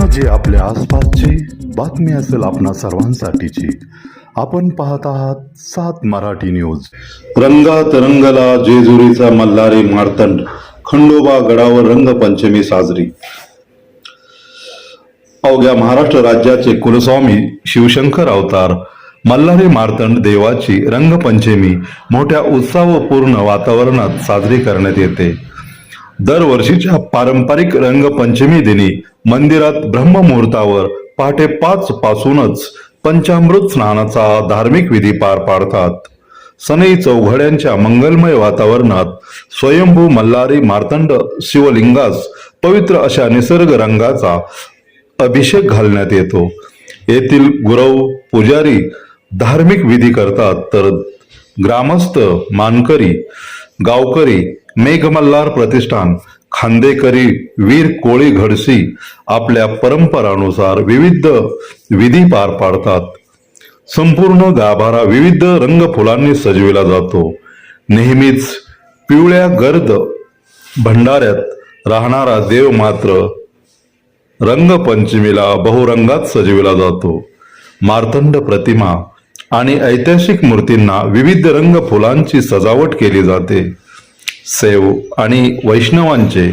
घटना जी आपल्या आसपासची बातमी असेल आपणा सर्वांसाठीची. आपण पाहत आहात सात मराठी न्यूज. रंगात रंगला जेजुरीचा मल्हारी मार्तंड. खंडोबा गडावर रंगपंचमी साजरी. अवघ्या महाराष्ट्र राज्याचे कुलस्वामी शिवशंकर अवतार. मल्हारी मार्तंड देवाची रंगपंचमी मोठ्या उत्साहपूर्ण वातावरणात साजरी करण्यात येते. दरवर्षीच्या पारंपरिक रंगपंचमी दिनी मंदिरात ब्रह्ममुहूर्तावर पहाटे पाच पासूनच पंचामृत स्नानाचा धार्मिक विधी पार पाडतात. सनई चौघड्यांच्या मंगलमय वातावरणात स्वयंभू मल्हारी मार्तंड शिवलिंगास पवित्र अशा निसर्ग रंगाचा अभिषेक घालण्यात येतो. येथील गुरव पुजारी धार्मिक विधी करतात तर ग्रामस्थ मानकरी गावकरी मेघमल्हार प्रतिष्ठान खांदेकरी वीर कोळी घडसी आपल्या परंपरानुसार विविध विधी पार पाडतात. संपूर्ण गाभारा विविध रंग फुलांनी सजविला जातो. नेहमीच पिवळ्या गर्द भंडाऱ्यात राहणारा देव मात्र रंगपंचमीला बहुरंगात सजविला जातो. मार्तंड प्रतिमा आणि ऐतिहासिक मूर्तींना विविध रंग फुलांची सजावट केली जाते. सेव आणि वैष्णवांचे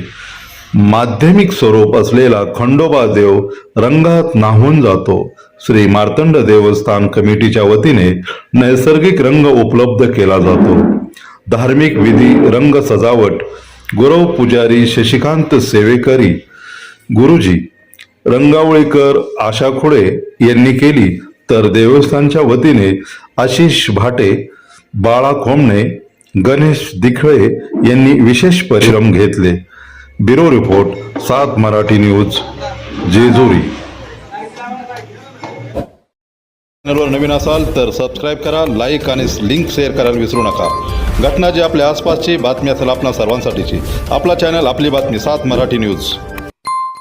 माध्यमिक स्वरूप असलेला खंडोबा देव रंगात नाहून जातो. श्री मार्तंड देवस्थान कमिटीच्या वतीने नैसर्गिक रंग उपलब्ध केला जातो. धार्मिक विधी रंग सजावट गुरव पुजारी शशिकांत सेवेकरी गुरुजी रंगावळीकर आशा खोडे यांनी केली तर देवस्थानच्या वतीने आशिष भाटे बाळा खोमणे गणेश दिखळे यांनी विशेष परिश्रम घेतले. ब्युरो रिपोर्ट सात मराठी न्यूज जेजुरी. चॅनलवर नवीन असाल तर सबस्क्राईब करा लाईक आणि लिंक शेअर करायला विसरू नका. घटना जी आपल्या आसपासची बातमी असेल आपल्या सर्वांसाठीची. आपला चॅनल आपली बातमी सात मराठी न्यूज.